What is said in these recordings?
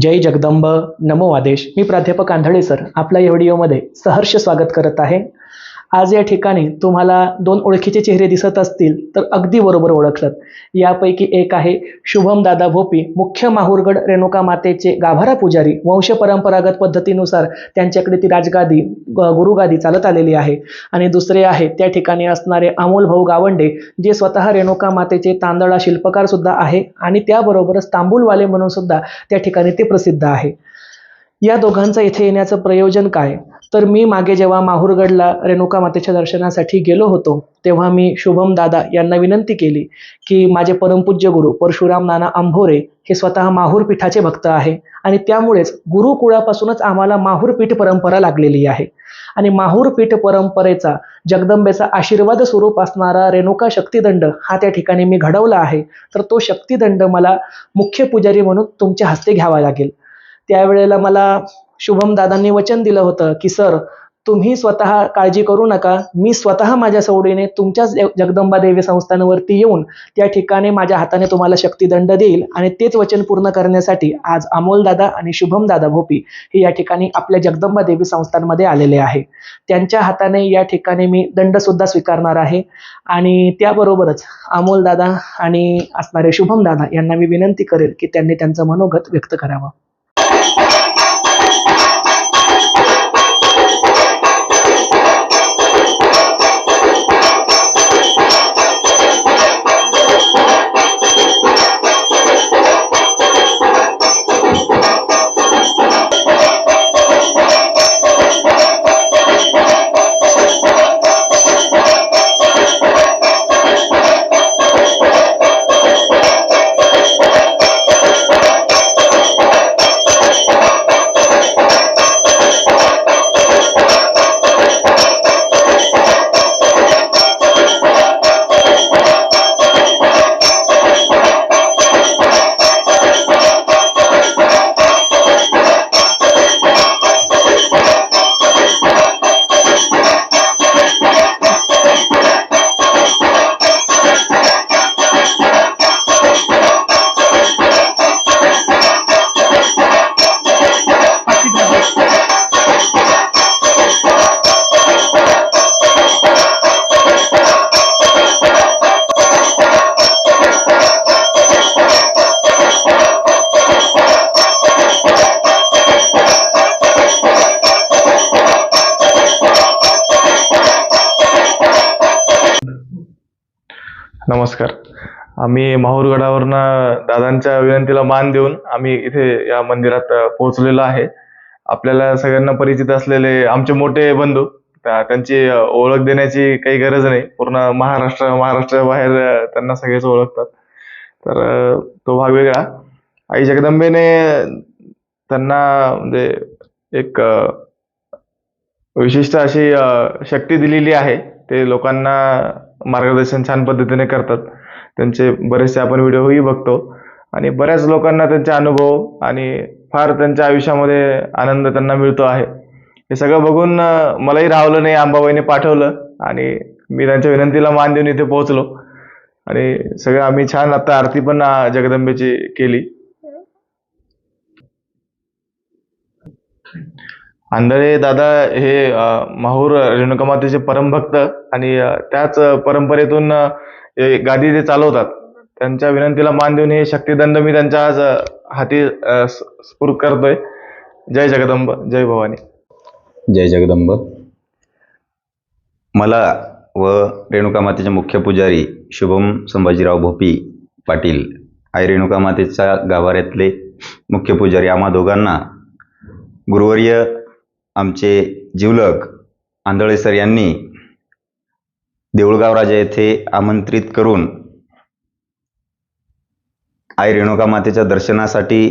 जय जगदंब. नमो आदेश. मी प्राध्यापक आंधळे सर. आपल्या या व्हिडिओमध्ये सहर्ष स्वागत करत आहे. आज या ठिकाणी तुम्हाला दोन ओळखीचे चेहरे दिसत असतील तर अगदी बरोबर ओळखलं यापैकी एक आहे शुभम दादा भोपी मुख्य माहूरगड रेणुका मातेचे गाभारा पुजारी वंश परंपरागत पद्धतीनुसार त्यांच्याकडे ती राजगादी ग- गुरुगादी चालत आलेली आहे. आणि दुसरे आहे त्या ठिकाणी असणारे अमोल भाऊ गावंडे जे स्वतः रेणुका मातेचे तांदळा शिल्पकार सुद्धा आहे आणि त्याबरोबरच तांबूलवाले म्हणून सुद्धा त्या ठिकाणी ते प्रसिद्ध आहे. या दोघांचं इथे येण्याचं प्रयोजन काय? तर मी मागे जेव्हा माहूरगडला रेणुका मातेच्या दर्शनासाठी गेलो होतो तेव्हा मी शुभम दादा यांना विनंती केली की माझे परमपूज्य गुरु परशुराम नाना आंभोरे हे स्वतः माहूर पीठाचे भक्त आहे आणि त्यामुळेच गुरुकुळापासूनच आम्हाला माहूर पीठ परंपरा लागलेली आहे. आणि माहूर पीठ परंपरेचा जगदंबेचा आशीर्वाद स्वरूप असणारा रेणुका शक्तिदंड हा त्या ठिकाणी मी घडवला आहे. तर तो शक्तिदंड मला मुख्य पुजारी म्हणून तुमच्या हस्ते घ्यावा लागेल. त्यावेळेला मला शुभम दादांनी वचन दिलं होतं की सर तुम्ही स्वतः काळजी करू नका. मी स्वतः माझ्या सवडीने तुमच्याच जगदंबा देवी संस्थानावरती येऊन त्या ठिकाणी माझ्या हाताने तुम्हाला शक्तिदंड देईल आणि तेच वचन पूर्ण करण्यासाठी आज अमोल दादा आणि शुभम दादा भोपी हे या ठिकाणी आपल्या जगदंबा देवी संस्थांमध्ये आलेले आहे. त्यांच्या हाताने या ठिकाणी मी दंडसुद्धा स्वीकारणार आहे आणि त्याबरोबरच अमोल दादा आणि असणारे शुभम दादा यांना मी विनंती करेल की त्यांनी त्यांचं मनोगत व्यक्त करावं. Thank you. नमस्कार. आम्ही माहूरगडावरनं दादांच्या विनंतीला मान देऊन आम्ही इथे या मंदिरात पोहोचलेलो आहे. आपल्याला सगळ्यांना परिचित असलेले आमचे मोठे बंधू त्यांची ओळख देण्याची काही गरज नाही. पूर्ण महाराष्ट्र महाराष्ट्राच्या बाहेर त्यांना सगळेच ओळखतात. तर तो भाग वेगळा. आई जगदंबेने त्यांना म्हणजे एक विशिष्ट अशी शक्ती दिलेली आहे. ते लोकांना मार्गदर्शन छान पद्धतीने करतात. त्यांचे बरेचसे आपण व्हिडिओही बघतो. आणि बऱ्याच लोकांना त्यांचे अनुभव आणि फार त्यांच्या आयुष्यामध्ये आनंद त्यांना मिळतो आहे. हे सगळं बघून मलाही राहवलं नाही अंबाबाईने पाठवलं आणि मी त्यांच्या विनंतीला मान देऊन इथे पोहोचलो. आणि सगळं आम्ही छान आता आरती पण जगदंबेची केली. आंधळे दादा हे माहूर रेणुका मातेचे परमभक्त आणि त्याच परंपरेतून हे गादी ते चालवतात. त्यांच्या विनंतीला मान देऊन हे शक्तिदंड मी त्यांच्या आज हाती स्फूर्त करतोय. जय जगदंब जय भवानी. जय जगदंब. मला व रेणुका मातेचे मुख्य पुजारी शुभम संभाजीराव भोपी पाटील आई रेणुका मातेच्या गाभाऱ्यातले मुख्य पुजारी आम्हा दोघांना गुरुवर्य आमचे जिवलग आंधळे सर यांनी देऊळगाव राजा येथे आमंत्रित करून आई रेणुका मातेच्या दर्शनासाठी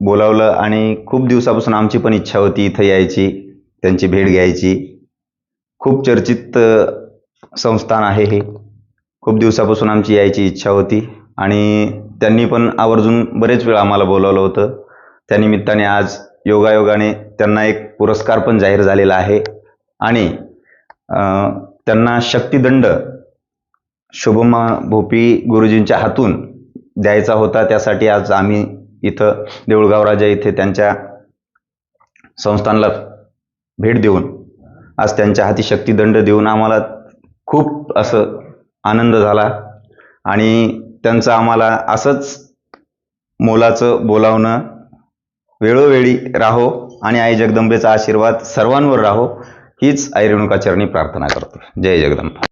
बोलावलं आणि खूप दिवसापासून आमची पण इच्छा होती इथं यायची त्यांची भेट घ्यायची. खूप चर्चित संस्थान आहे हे. खूप दिवसापासून आमची यायची इच्छा होती आणि त्यांनी पण आवर्जून बरेच वेळा आम्हाला बोलावलं होतं. त्यानिमित्ताने आज योगायोगाने त्यांना एक पुरस्कार पण जाहीर झालेला आहे. आणि त्यांना शक्तिदंड शुभमा भोपी गुरुजींच्या हातून द्यायचा होता. त्यासाठी आज आम्ही इथं देऊळगाव राजा इथे त्यांच्या संस्थानला भेट देऊन आज त्यांच्या हाती शक्तिदंड देऊन आम्हाला खूप असं आनंद झाला. आणि त्यांचं आम्हाला असंच मोलाचं बोलावणं वेळोवेळी राहो. आणि आई जगदंबेचा आशीर्वाद सर्वांवर राहो हीच आई रेणुका चरणी प्रार्थना करतो. जय जगदंबा.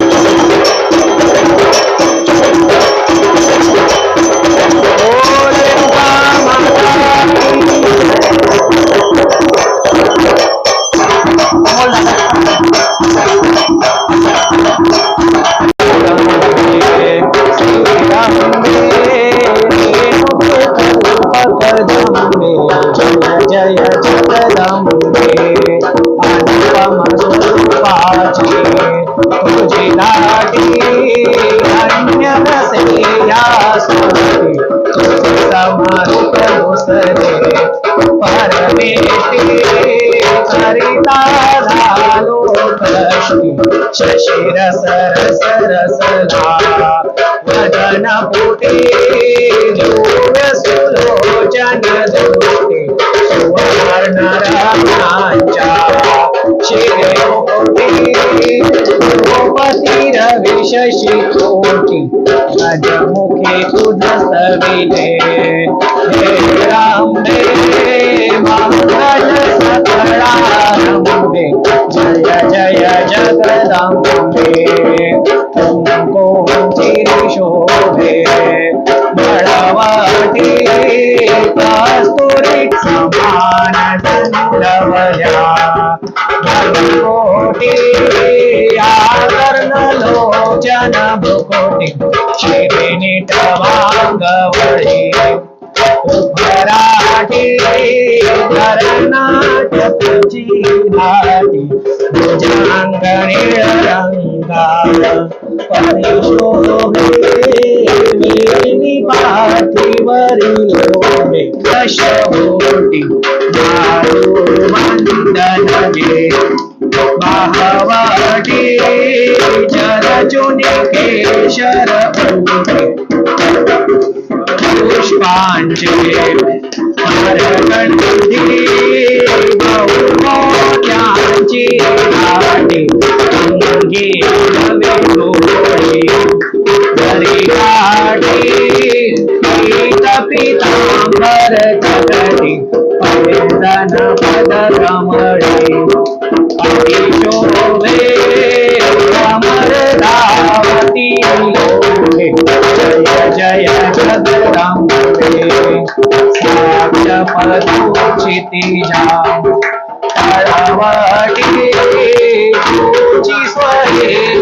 गोपती रवी कोटी तुझ सविले. हे रामदे मंगल सकळा जय जय जगदंबे. तुमको शोभे. समान लवल्या कोटी भुकोटी शिरिनी टवांगवळी उपराठी कर्नाटकची घाटी भुजांगणी रंगा परिशोभे वेणी पाठीवरी लोभे दशभोटी मारू वंदन घे बाहवाटी जरजुनी केशर उठे पुष्पांचे हरगंधी बहुमोत्यांची घाटी अंगी नवे डोळे. घरी काठी पीत पितांबर कगटी पैजन पद कमळी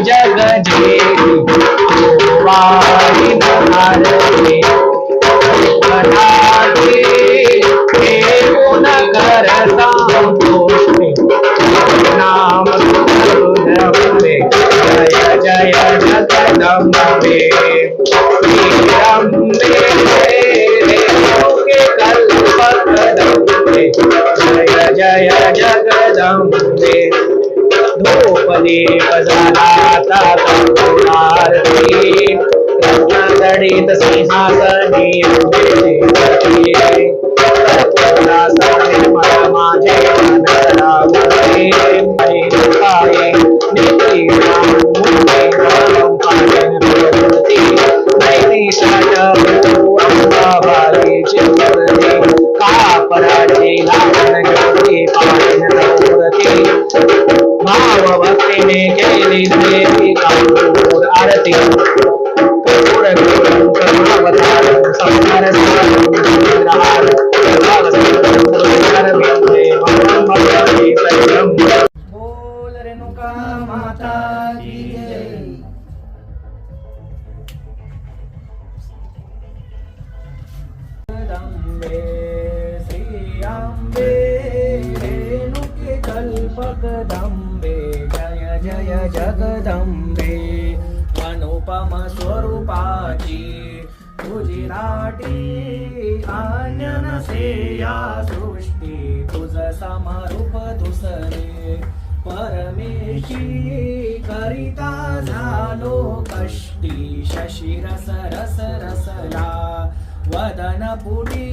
जग जेरी नाम जय जय जगदंबे जय जय जगदंबे धूपदीप झाला रत्नजडित सिंहासनी अंबेची मला माझे जगदम्बे जय जय जगदंबे। अनुपम स्वरूपाची तुझी नाटी अन्य या सृष्टी तुझ समारूप दुसरे। परमेशी करिता झालो कष्टी शशिरस रस रसला वदन पुटी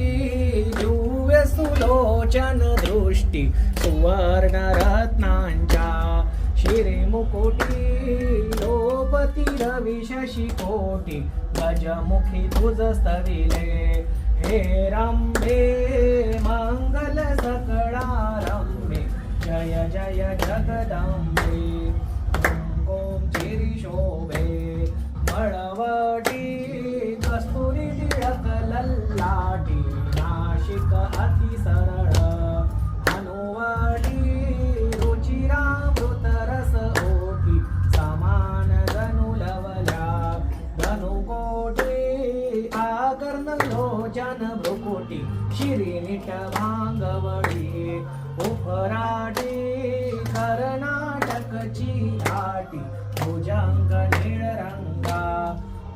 सुलोचन दृष्टी सुवर्ण रत्नांच्या शिरे मुकुटी लोपती रवी शशी कोटी गजमुखी तुझ स्तविले हे रंभे मंगल सकळा रंभे जय जय जगदंबे ओम शोभे। भ्रुकुटी शिरी निट भांगवडी उफराटी कर्नाटकची आटी भुजंग निळरंगा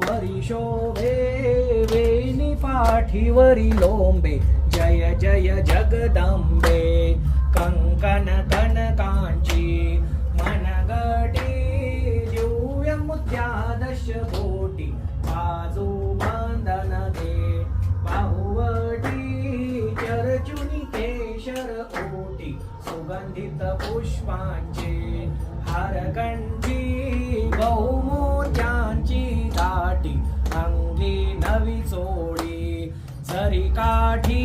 वरी शोभे वेणी पाठीवरी लोंबे. जय जय जगदंबे. कंकण कनकांची सुगंधित पुष्पांचे हारकंठी बहुमोत्यांची दाटी अंगी नवी चोळी झरी काठी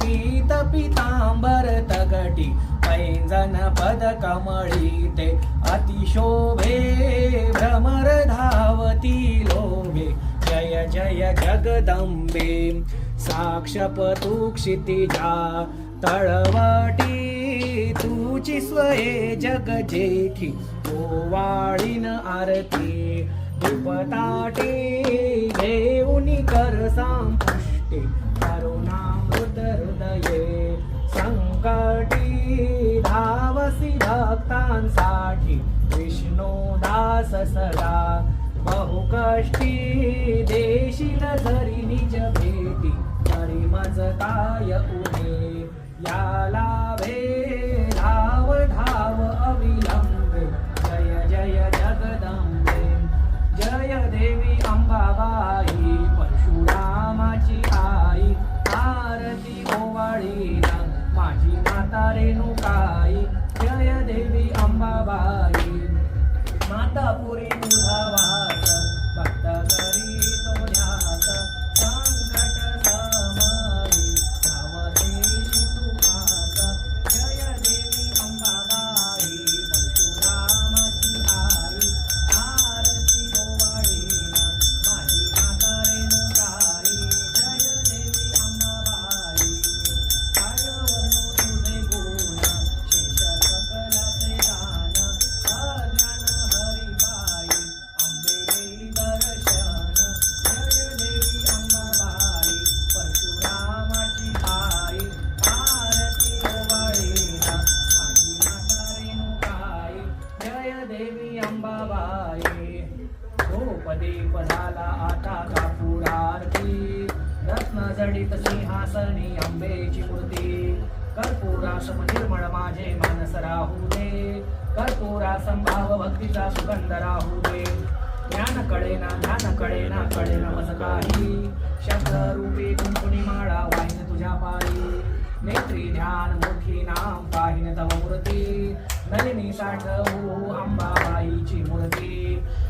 पीत पितांबर तगटी पैंजन पद कमळी ते अतिशोभे भ्रमर धावती लोभे जय जय जगदंबे साक्षपतु क्षितिजा तळवटी तुची स्वये जग जेठी. ओवाळीन आरती दुपताटे घेऊन कर संपुष्टे. करुणामृत हृदये संकटी धावसी भक्तांसाठी. विष्णू दास सदा बहुकष्टी देशील जरी निज भेटी. तरी मज काय उणे याला भे धाव धाव अविलंबे जय जय जगदंबे. जय देवी अंबाबाई परशुरामाची आई आरती ओवाळी माझी माता रेणुकाई. जय देवी अंबाबाई. माता पुरी झाला आता कापुरारती रत्न जडित सिंहासनी आंबेची मूर्ती. कर्पूरासम निर्मळ माझे मानस राहू दे. कर्पूरासम भाव भक्तीचा सुगंध राहू दे. ज्ञान कळेना ध्यान कळेना कळेना मज काही. शब्द रूपी कुंकुणी माळा वाहिन तुझ्या पायी. नेत्री ध्यान मुखी नाम पाहिन तव मूर्ती. नलिनी साठ अंबाबाईची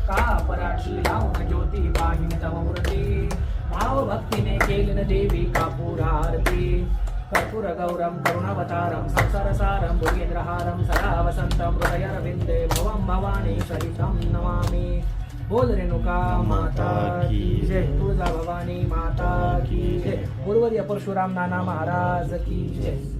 का पराठी लावून ज्योती पाहिन तव मूर्ती भाव भक्तीने केलीन देवी कापूर आरती? कर्पूर गौरम करुणावतारम संसारसारम भुगेंद्रहारम सदा वसंतम हृदयरविंदे भवम भवानी सहितं नमामि। बोल रेणुका माता की जय। तुळजा भवानी माता की जय। गुरुवर्य परशुराम नाना महाराज की जय।